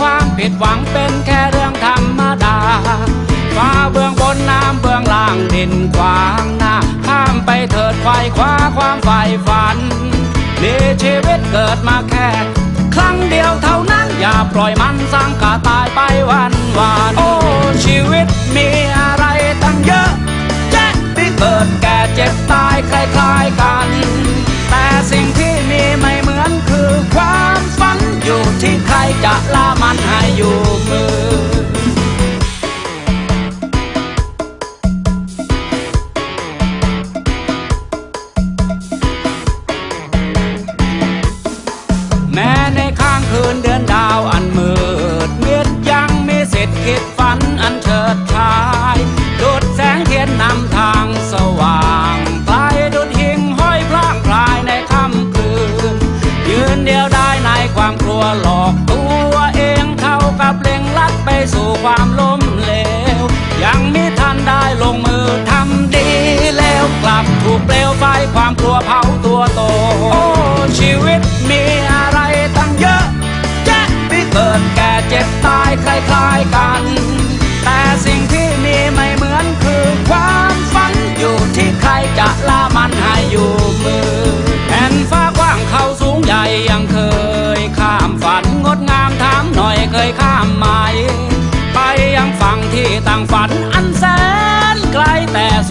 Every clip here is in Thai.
ความผิดหวังเป็นแค่เรื่องธรรมดาฟ้าเบื้องบนน้ำเบื้องล่างดินขวางหน้า ข้ามไปเถิดควายคว้าความใฝ่ฝันมีชีวิตเกิดมาแค่ครั้งเดียวเท่านั้นอย่าปล่อยมันสร้างกาตายไปวันวานโอ้ชีวิตมีอะไรตั้งเยอะแยะที่เกิดแก่เจ็บตายคล้ายๆกัน แต่สิ่งที่มีไม่เหมือนคือความ อยู่ที่ใครจะละมันให้อยู่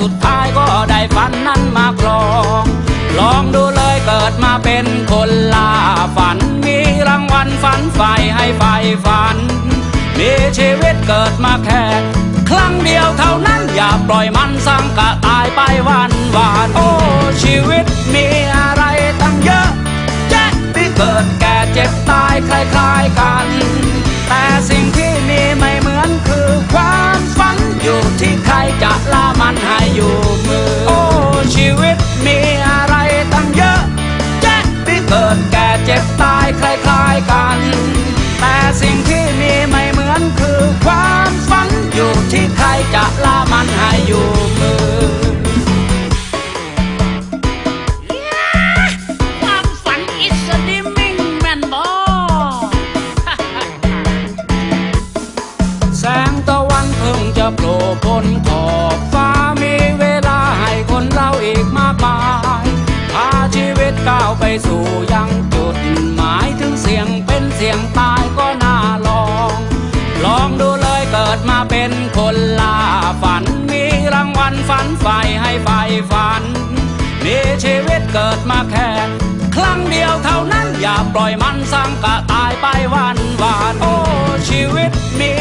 สุดท้ายก็ได้ฝันนั้นมาครอง ลองดูเลยเกิดมาเป็นคนล่าฝัน มีรางวัลฝันใฝ่ให้ใฝ่ฝัน มีชีวิตเกิดมาแค่ครั้งเดียวเท่านั้นอย่าปล่อยมันสังกะตายไปวันวานโอ้ชีวิ บตายคล้ายๆกัน แต่สิ่งที่มีไม่เหมือนคือความฝันอยู่ที่ใครจะละมันให้อยู่มือความฝันอิสดิมิงแมนบอแสงตะวันเพิ่งจะโผล่พ้นขอบฟ้ามีเวลาให้คนเราอีกมากมายพาชีวิตก้าวไปสู่ เป็นคนล่าฝัน มีรางวัลฝันใฝ่ให้ใฝ่ฝัน มีชีวิตเกิดมาแค่ครั้งเดียวเท่านั้นอย่าปล่อยมันสังกะตายไปวันวานโอ้ชีวิตมี